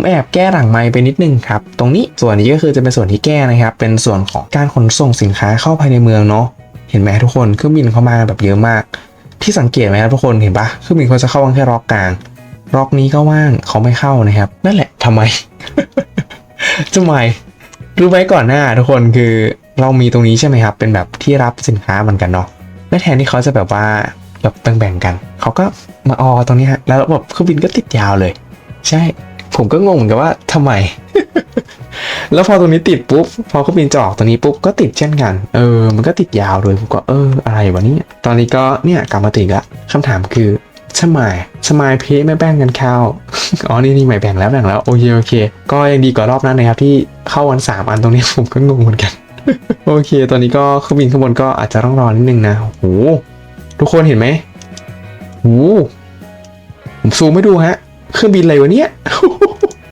ผมแอบแก้หลังไมค์ไปนิดนึงครับ ตรงนี้ส่วนนี้ก็คือจะเป็นส่วนที่แก้นะครับ เป็นส่วนของการขนส่งสินค้าเข้าภายในเมืองเนาะ เห็นไหมทุกคนเครื่องบินเข้ามาแบบเยอะมาก ที่สังเกตไหมครับทุกคนเห็นปะเครื่องบินเขาจะเข้าแค่รอกกลางรอกนี้ก็ว่างเขาไม่เข้านะครับ นั่นแหละทำไมทำไมรู้ไหมก่อนหน้าทุกคนคือเรามีตรงนี้ใช่ไหมครับ เป็นแบบที่รับสินค้าเหมือนกันเนาะและแทนที่เขาจะแบบว่าแบบแบ่งๆกัน เขาก็มาออตรงนี้ฮะแล้วแบบเครื่องบินก็ติดยาวเลย ใช่ ผมก็งงเหมือนกันว่าทำไม แล้วพอตรงนี้ติดปุ๊บ พอเครื่องบินจะออกตรงนี้ปุ๊บก็ติดเช่นกัน เออ มันก็ติดยาวเลยผมก็เอออะไรวะเนี่ยตอนนี้ก็เนี่ยกลับมาติดละคำถามคือสมายสมายเพไม่แบ่งกันเข้าอ๋อนี่นี่ไม่แบ่งแล้วแบ่งแล้วโอเคโอเค ก็ยังดีกว่ารอบนั้นนะครับที่เข้าวันสามอันตรงนี้ผมก็งงเหมือนกัน โอเค ตอนนี้ก็เครื่องบินข้างบนก็อาจจะต้องรอนิดนึงนะโอ้โหทุกคนเห็นไหมโอ้โหผมซูมให้ดูฮะเครื่องบินอะไรวะเนี่ย